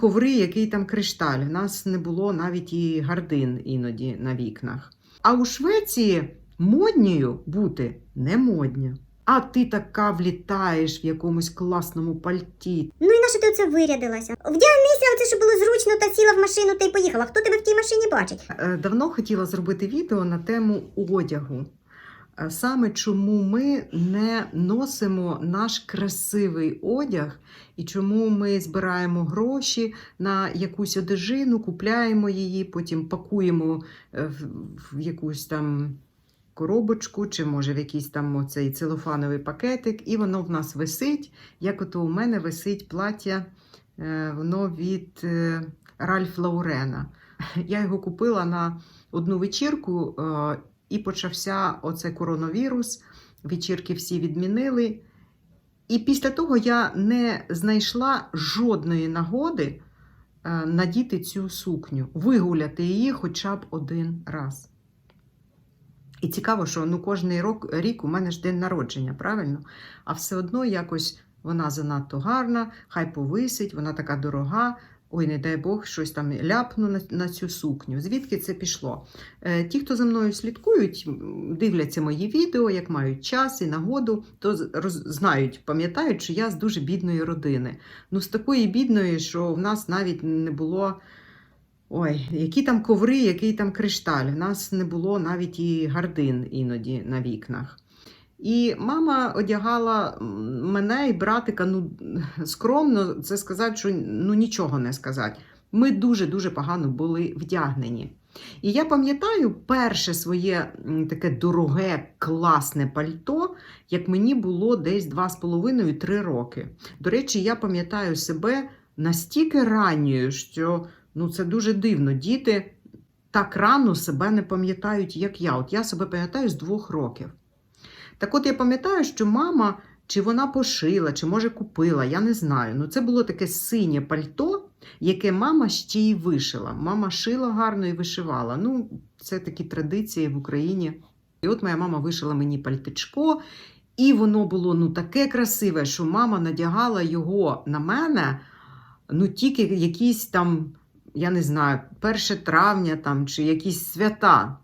коври, який там кришталь. У нас не було навіть і гардин іноді на вікнах. А у Швеції модньою бути не модня. А ти така влітаєш в якомусь класному пальті. Ну і на що ти оце вирядилася? Вдягнися, оце щоб було зручно, та сіла в машину та й поїхала. Хто тебе в тій машині бачить? Е, Давно хотіла зробити відео на тему одягу. Е, Саме чому ми не носимо наш красивий одяг і чому ми збираємо гроші на якусь одежину, купляємо її, потім пакуємо е, в, якусь там коробочку, чи може в якийсь там оцей целофановий пакетик, і воно в нас висить. Як ото у мене висить плаття, е, воно від е, Ральф Лаурена. Я його купила на одну вечірку, е, і почався оцей коронавірус. Вечірки всі відмінили. І після того я не знайшла жодної нагоди е, надіти цю сукню, вигуляти її хоча б один раз. І цікаво, що ну, кожний рок, рік у мене ж день народження, правильно? А все одно якось вона занадто гарна, хай повисить, вона така дорога. Ой, не дай Бог, щось там ляпну на, на цю сукню. Звідки це пішло? Е, ті, хто за мною слідкують, дивляться мої відео, як мають час і нагоду, то роз, знають, пам'ятають, що я з дуже бідної родини. Ну, з такої бідної, що в нас навіть не було. Ой, які там коври, який там кришталь. У нас не було навіть і гардин іноді на вікнах. І мама одягала мене і братика, ну скромно це сказати, що ну нічого не сказати. Ми дуже-дуже погано були вдягнені. І я пам'ятаю перше своє таке дороге, класне пальто, як мені було десь 2,5-3 роки. До речі, я пам'ятаю себе настільки ранньою, що ну, це дуже дивно. Діти так рано себе не пам'ятають, як я. От я себе пам'ятаю з двох років. Так от я пам'ятаю, що мама, чи вона пошила, чи може купила, я не знаю. Ну, це було таке синє пальто, яке мама ще й вишила. Мама шила гарно і вишивала. Ну, це такі традиції в Україні. І от моя мама вишила мені пальтичко, і воно було ну, таке красиве, що мама надягала його на мене, ну тільки якісь там, я не знаю, 1 травня там, чи якісь свята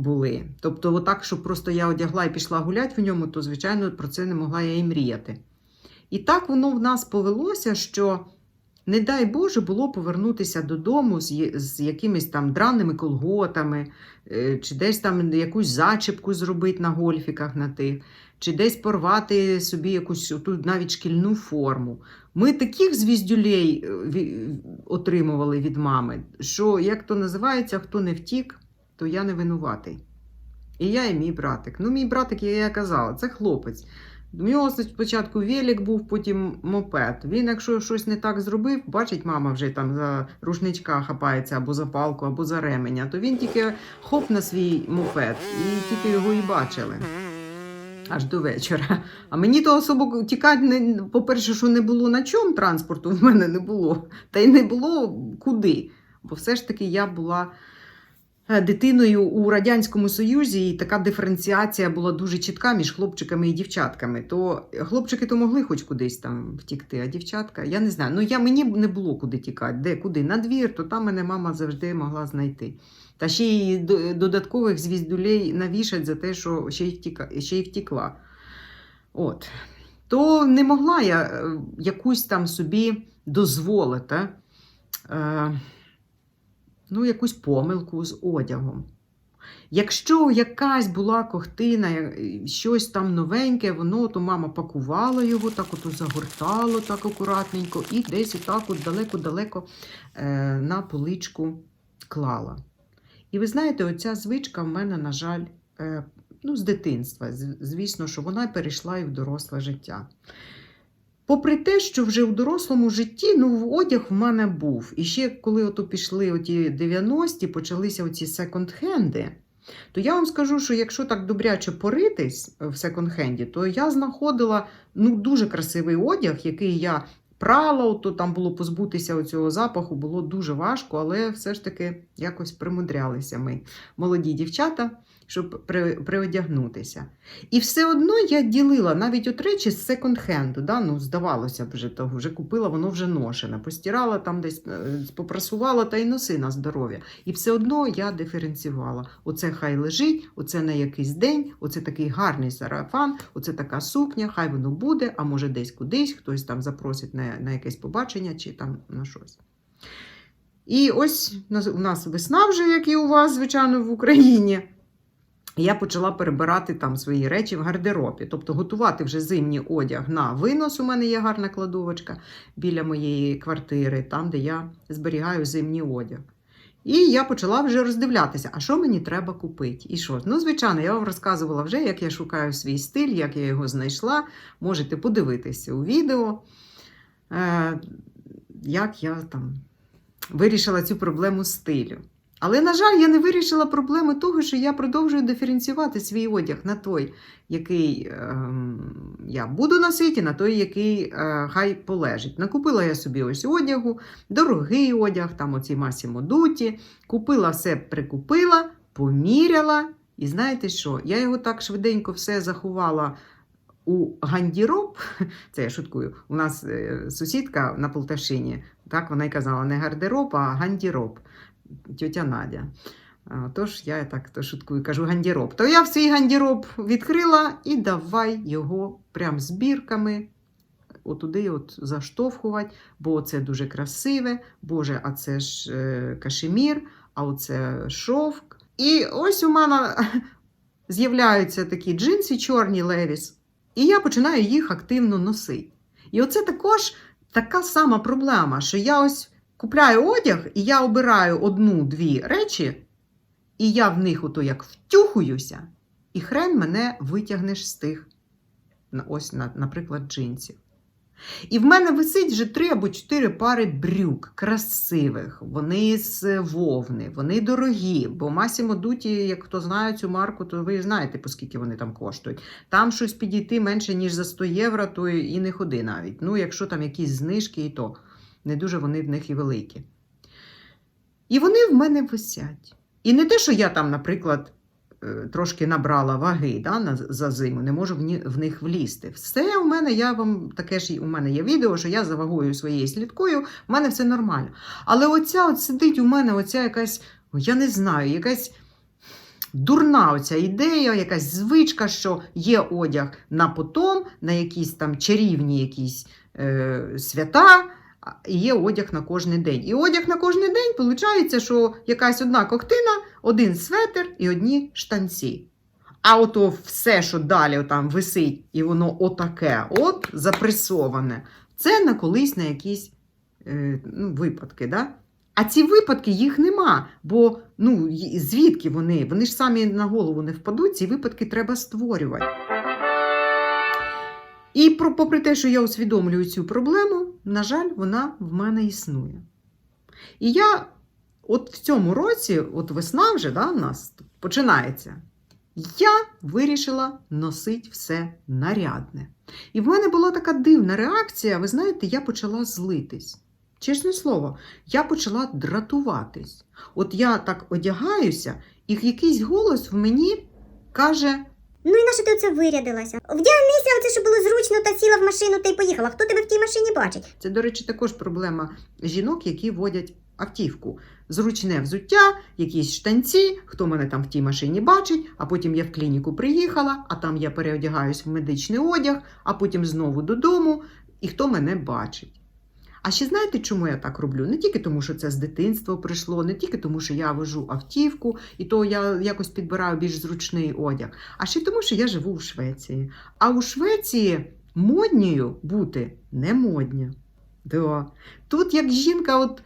були. Тобто, отак, щоб просто я одягла і пішла гуляти в ньому, то, звичайно, про це не могла я і мріяти. І так воно в нас повелося, що, не дай Боже, було повернутися додому з, з якимись там драними колготами, е, чи десь там якусь зачіпку зробити на гольфіках на тих, чи десь порвати собі якусь тут навіть шкільну форму. Ми таких звіздюлей е, отримували від мами, що, як то називається, хто не втік, то я не винуватий. І я, і мій братик. Ну, мій братик, як я казала, це хлопець. У нього спочатку велик був, потім мопед. Він, якщо щось не так зробив, бачить, мама вже там за рушничка хапається або за палку, або за ременя, то він тільки хоп на свій мопед, і тільки його і бачили. Аж до вечора. А мені то особо тікати, по-перше, що не було на чому транспорту в мене не було, та й не було куди. Бо все ж таки я була дитиною у Радянському Союзі, і така диференціація була дуже чітка між хлопчиками і дівчатками. То хлопчики то могли хоч кудись там втікти, а дівчатка, я не знаю. Ну я мені не було куди тікати. Де куди? На двір, то там мене мама завжди могла знайти. Та ще й до- додаткових звіздюлей навішать за те, що ще й, втіка, ще й втікла. От. То не могла я е, якусь там собі дозволити. Е, ну, якусь помилку з одягом. Якщо якась була кохтина, е, щось там новеньке, воно то мама пакувала його, так от загортала так акуратненько, і десь отак от далеко-далеко е, на поличку клала. І ви знаєте, оця звичка в мене, на жаль, е, ну, з дитинства. Звісно, що вона перейшла і в доросле життя. Попри те, що вже у дорослому житті ну, одяг в мене був. І ще коли ото пішли оті 90-ті, почалися оці секонд-хенди, то я вам скажу, що якщо так добряче поритись в секонд-хенді, то я знаходила ну, дуже красивий одяг, який я прала, то там було позбутися цього запаху, було дуже важко, але все ж таки якось примудрялися ми, молоді дівчата, щоб при, приодягнутися. І все одно я ділила навіть от речі з секонд-хенду. Да? Ну, здавалося б, вже, того, вже купила, воно вже ношене. Постирала там десь, е, попрасувала та й носи на здоров'я. І все одно я диференціювала. Оце хай лежить, оце на якийсь день, оце такий гарний сарафан, оце така сукня, хай воно буде, а може десь кудись, хтось там запросить на, на якесь побачення чи там на щось. І ось у нас весна вже, як і у вас, звичайно, в Україні. Я почала перебирати там свої речі в гардеробі, тобто готувати вже зимній одяг на винос. У мене є гарна кладовочка біля моєї квартири, там, де я зберігаю зимній одяг. І я почала вже роздивлятися, а що мені треба купити. І що? Ну, звичайно, я вам розказувала вже, як я шукаю свій стиль, як я його знайшла. Можете подивитися у відео, е, як я там вирішила цю проблему стилю. Але, на жаль, я не вирішила проблеми того, що я продовжую диференціювати свій одяг на той, який ем, я буду носити, на той, який е, хай полежить. Накупила я собі ось одягу, дорогий одяг, там оці Massimo Dutti. Купила все, прикупила, поміряла. І знаєте що? Я його так швиденько все заховала у гандіроб. Це я шуткую. У нас е, сусідка на Полтавщині, так вона й казала, не гардероб, а гандіроб. Тьотя Надя. Тож я так то шуткую, кажу гандіроб. То я в свій гандіроб відкрила і давай його прям збірками отуди от заштовхувати, бо це дуже красиве. Боже, а це ж е, кашемір, а оце шовк. І ось у мене з'являються такі джинси чорні левіс, і я починаю їх активно носити. І оце також така сама проблема, що я ось купляю одяг, і я обираю одну-дві речі, і я в них ото як втюхуюся, і хрен мене витягнеш з тих, ось, наприклад, джинсів. І в мене висить вже три або чотири пари брюк, красивих. Вони з вовни, вони дорогі. Бо Massimo Dutti, як хто знає цю марку, то ви знаєте, по скільки вони там коштують. Там щось підійти менше, ніж за 100 євро, то і не ходи навіть. Ну, якщо там якісь знижки, і то не дуже вони в них і великі. І вони в мене висять. І не те, що я там, наприклад, трошки набрала ваги да, на, за зиму, не можу в, ні, в них влізти. Все у мене, я вам таке ж у мене є відео, що я за вагою своєю слідкую, в мене все нормально. Але оця от сидить у мене оця якась, я не знаю, якась. Дурна оця ідея, якась звичка, що є одяг на потом, на якісь там чарівні якісь е, свята, є одяг на кожен день. І одяг на кожен день виходить, що якась одна коктина, один светр і одні штанці. А ото все, що далі там висить, і воно отаке, от запресоване, це на колись на якісь е, ну, випадки. Да? А ці випадки їх нема. Бо ну, звідки вони? Вони ж самі на голову не впадуть, ці випадки треба створювати. І про, попри те, що я усвідомлюю цю проблему, на жаль, вона в мене існує. І я от в цьому році, от весна вже да, в нас починається, я вирішила носити все нарядне. І в мене була така дивна реакція. Ви знаєте, я почала злитись. Чесне слово, я почала дратуватись. От я так одягаюся, і якийсь голос в мені каже: Ну і на що ти оце вирядилася? Вдягнися, оце щоб було зручно та сіла в машину та й поїхала. Хто тебе в тій машині бачить? Це, до речі, також проблема жінок, які водять автівку. Зручне взуття, якісь штанці, хто мене там в тій машині бачить, а потім я в клініку приїхала, а там я переодягаюсь в медичний одяг, а потім знову додому, і хто мене бачить. А ще знаєте, чому я так роблю? Не тільки тому, що це з дитинства прийшло, не тільки тому, що я вожу автівку, і то я якось підбираю більш зручний одяг, а ще тому, що я живу у Швеції. А у Швеції модньою бути не модня. Да. Тут як жінка от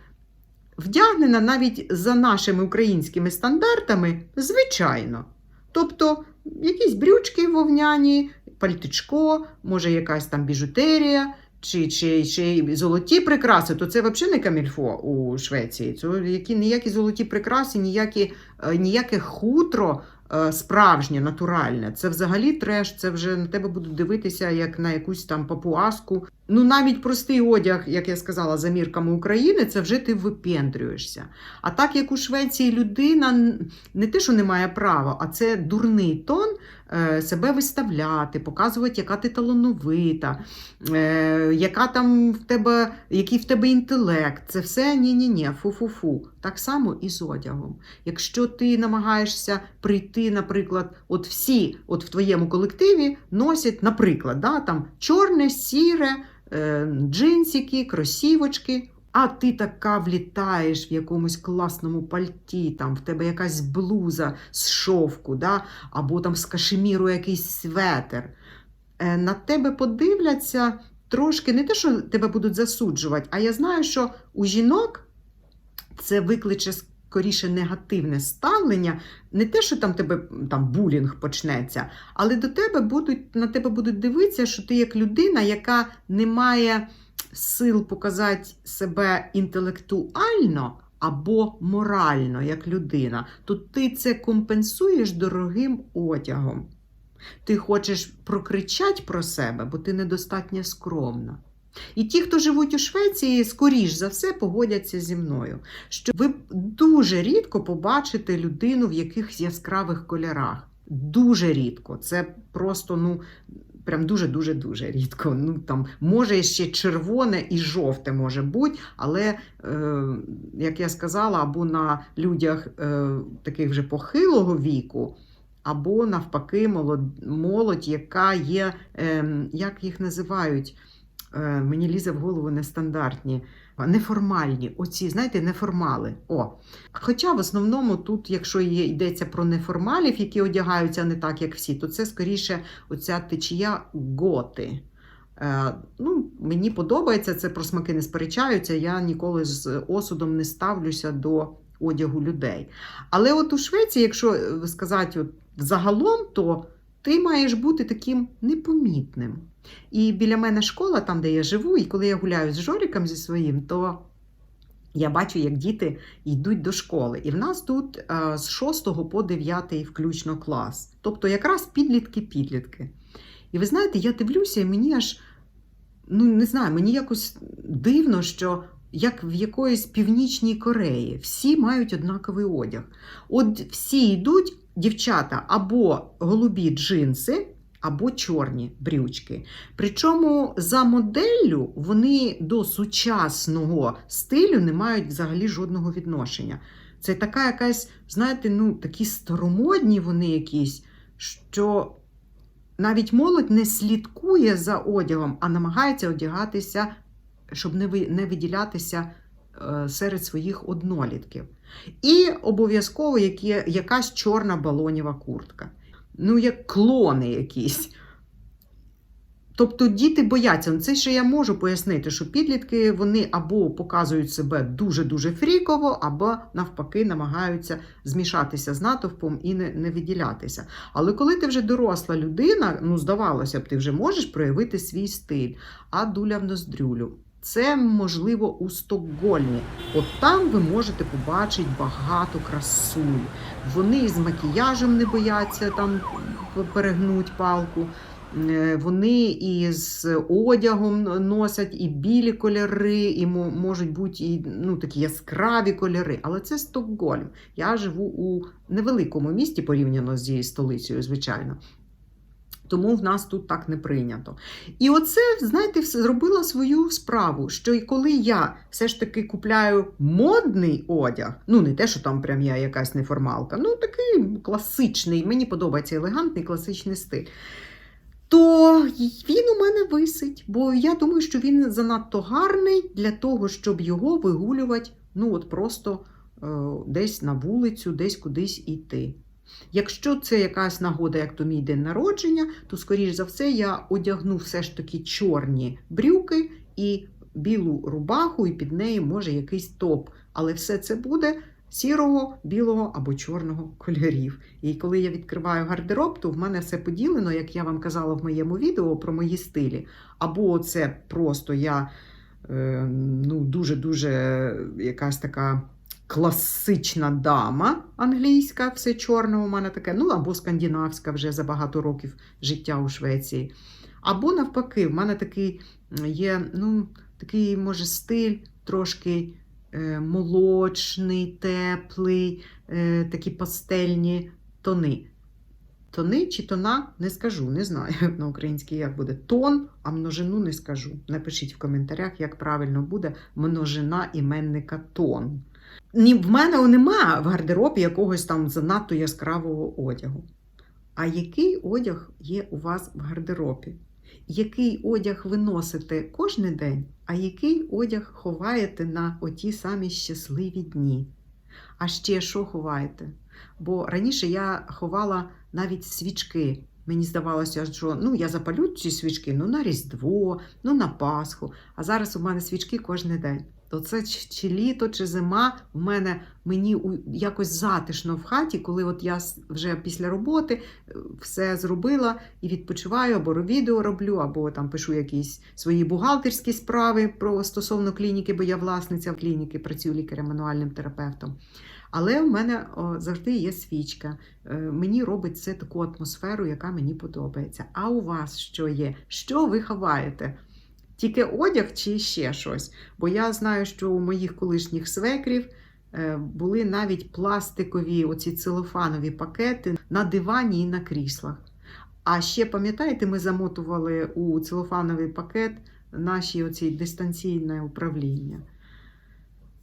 вдягнена навіть за нашими українськими стандартами, звичайно. Тобто якісь брючки вовняні, пальтичко, може якась там біжутерія, чи, чи, чи золоті прикраси, то це взагалі не камільфо у Швеції. Це які, ніякі золоті прикраси, ніякі, е, ніяке хутро е, справжнє, натуральне. Це взагалі треш, це вже на тебе будуть дивитися як на якусь там папуаску. Ну, навіть простий одяг, як я сказала, за мірками України, це вже ти випендрюєшся. А так як у Швеції людина не те, що не має права, а це дурний тон е, себе виставляти, показувати, яка ти талановита, е, яка там в тебе, який в тебе інтелект. Це все ні-ні-ні, фу-фу-фу. Так само і з одягом. Якщо ти намагаєшся прийти, наприклад, от всі от в твоєму колективі носять, наприклад, да, там чорне, сіре, джинсики, кросівочки. А ти така влітаєш в якомусь класному пальті, там в тебе якась блуза з шовку, да? або там з кашеміру якийсь светер. Е, на тебе подивляться трошки не те, що тебе будуть засуджувати, а я знаю, що у жінок це викличе скоріше негативне ставлення, не те, що там тебе там булінг почнеться, але до тебе будуть на тебе будуть дивитися, що ти як людина, яка не має сил показати себе інтелектуально або морально як людина, то ти це компенсуєш дорогим одягом. Ти хочеш прокричати про себе, бо ти недостатньо скромна. І ті, хто живуть у Швеції, скоріш за все погодяться зі мною, що ви дуже рідко побачите людину в якихось яскравих кольорах. Дуже рідко. Це просто, ну, прям дуже-дуже дуже рідко. Ну, там, може ще червоне і жовте може бути, але, е, як я сказала, або на людях е, таких вже похилого віку, або навпаки, молодь, молодь яка є, е, як їх називають, мені лізе в голову нестандартні, неформальні. Оці, знаєте, неформали. О. Хоча в основному тут, якщо йдеться про неформалів, які одягаються не так, як всі, то це скоріше оця течія готи. Е, ну, мені подобається, це про смаки не сперечаються. Я ніколи з осудом не ставлюся до одягу людей. Але от у Швеції, якщо е, сказати от, загалом, то ти маєш бути таким непомітним. І біля мене школа, там, де я живу, і коли я гуляю з Жоріком зі своїм, то я бачу, як діти йдуть до школи. І в нас тут е, з 6 по 9 включно клас. Тобто якраз підлітки-підлітки. І ви знаєте, я дивлюся, і мені аж, ну не знаю, мені якось дивно, що як в якоїсь північній Кореї всі мають однаковий одяг. От всі йдуть, дівчата, або голубі джинси, або чорні брючки. Причому за моделлю вони до сучасного стилю не мають взагалі жодного відношення. Це така якась, знаєте, ну такі старомодні вони якісь, що навіть молодь не слідкує за одягом, а намагається одягатися, щоб не ви- не виділятися серед своїх однолітків. І обов'язково якась чорна балонєва куртка. Ну, як клони якісь. Тобто діти бояться. Ну, Це ще я можу пояснити, що підлітки вони або показують себе дуже-дуже фріково, або навпаки намагаються змішатися з натовпом і не, не виділятися. Але коли ти вже доросла людина, ну здавалося б, ти вже можеш проявити свій стиль, а дуля в ноздрюлю. Це можливо у Стокгольмі. От там ви можете побачити багато красунь. Вони з макіяжем не бояться там перегнуть палку. Е, Вони і з одягом носять і білі кольори, і можуть бути і ну, такі яскраві кольори. Але це Стокгольм. Я живу у невеликому місті порівняно з її столицею, звичайно. Тому в нас тут так не прийнято. І оце, знаєте, зробила свою справу. Що і коли я все ж таки купляю модний одяг, ну не те, що там прям я якась неформалка, ну такий класичний, мені подобається елегантний класичний стиль. То він у мене висить, бо я думаю, що він занадто гарний для того, щоб його вигулювати ну от просто е, десь на вулицю, десь кудись іти. Якщо це якась нагода, як то мій день народження, то, скоріш за все, я одягну все ж таки чорні брюки і білу рубаху, і під неї може якийсь топ. Але все це буде сірого, білого або чорного кольорів. І коли я відкриваю гардероб, то в мене все поділено, як я вам казала в моєму відео про мої стилі. Або це просто я е, ну, дуже-дуже якась така класична дама англійська, все чорне у мене таке, ну або скандинавська вже за багато років життя у Швеції. Або навпаки, в мене такий є ну, такий, може, стиль трошки е, молочний, теплий, е, такі пастельні тони. Тони чи тона не скажу, не знаю на українській як буде. Тон, а множину не скажу. Напишіть в коментарях, як правильно буде множина іменника тон. Ні, в мене нема в гардеробі якогось там занадто яскравого одягу. А який одяг є у вас в гардеробі? Який одяг ви носите кожен день, а який одяг ховаєте на оті самі щасливі дні? А ще що ховаєте? Бо раніше я ховала навіть свічки. Мені здавалося, що ну, я запалю ці свічки ну, на Різдво, ну, на Пасху. А зараз у мене свічки кожен день. То це чи, чи літо, чи зима, в мене мені у- якось затишно в хаті, коли от я вже після роботи е, все зробила і відпочиваю, або відео роблю, або там пишу якісь свої бухгалтерські справи про стосовно клініки, бо я власниця клініки, працюю лікарем-мануальним терапевтом. Але в мене завжди є свічка. Е, Мені робить це таку атмосферу, яка мені подобається. А у вас що є? Що ви ховаєте? Тільки одяг чи ще щось? Бо я знаю, що у моїх колишніх свекрів е, були навіть пластикові оці целофанові пакети на дивані і на кріслах. А ще пам'ятаєте, ми замотували у целофановий пакет наші оці дистанційне управління.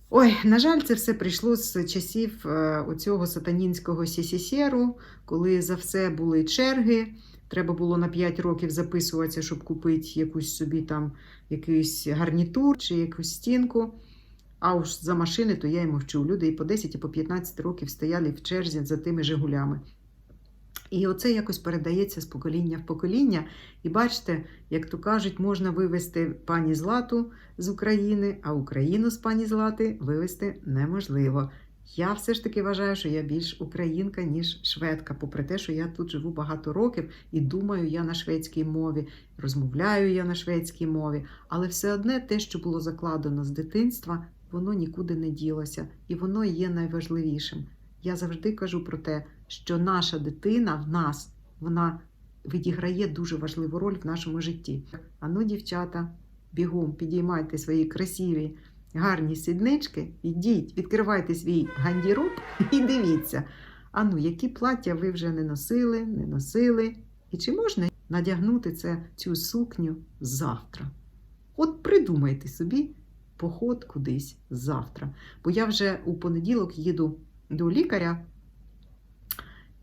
Ой, на жаль, це все прийшло з часів е, оцього сатанінського сісісєру, коли за все були черги. Треба було на 5 років записуватися, щоб купити якусь собі там якийсь гарнітур чи якусь стінку. А уж за машини, то я й мовчу. Люди і по 10, і по 15 років стояли в черзі за тими Жигулями. І оце якось передається з покоління в покоління. І бачите, як то кажуть, можна вивезти пані Злату з України, а Україну з пані Злати вивезти неможливо. Я все ж таки вважаю, що я більш українка, ніж шведка, попри те, що я тут живу багато років і думаю я на шведській мові, розмовляю я на шведській мові, але все одне те, що було закладено з дитинства, воно нікуди не ділося, і воно є найважливішим. Я завжди кажу про те, що наша дитина в нас вона відіграє дуже важливу роль в нашому житті. Ану, дівчата, бігом підіймайте свої красиві, гарні сіднички, ідіть, відкривайте свій гандіроб і дивіться. Ану, які плаття ви вже не носили, не носили, і чи можна надягнути це, цю сукню завтра? От придумайте собі поход кудись завтра. Бо я вже у понеділок їду до лікаря,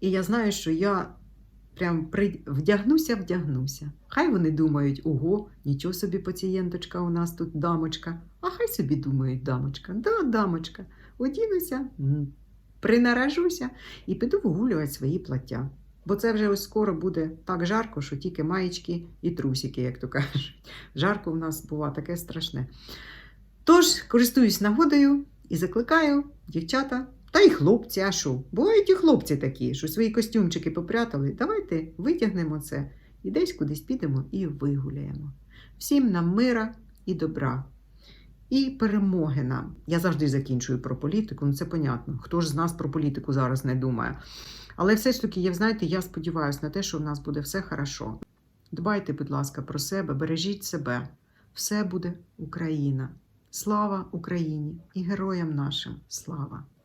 і я знаю, що я прям вдягнуся, вдягнуся. Хай вони думають, ого, нічого собі пацієнточка у нас тут дамочка. А хай собі думають, дамочка, да, дамочка, одінуся, принаражуся і піду вигулювати свої плаття. Бо це вже ось скоро буде так жарко, що тільки маєчки і трусики, як то кажуть. Жарко в нас бува таке страшне. Тож, користуюсь нагодою і закликаю дівчата та й хлопці, а що? Бувають і хлопці такі, що свої костюмчики попрятали. Давайте витягнемо це і десь кудись підемо і вигуляємо. Всім нам мира і добра. І перемоги нам. Я завжди закінчую про політику, ну це понятно. Хто ж з нас про політику зараз не думає? Але все ж таки, я, знаєте, я сподіваюся на те, що в нас буде все хорошо. Дбайте, будь ласка, про себе, бережіть себе. Все буде Україна. Слава Україні і героям нашим слава!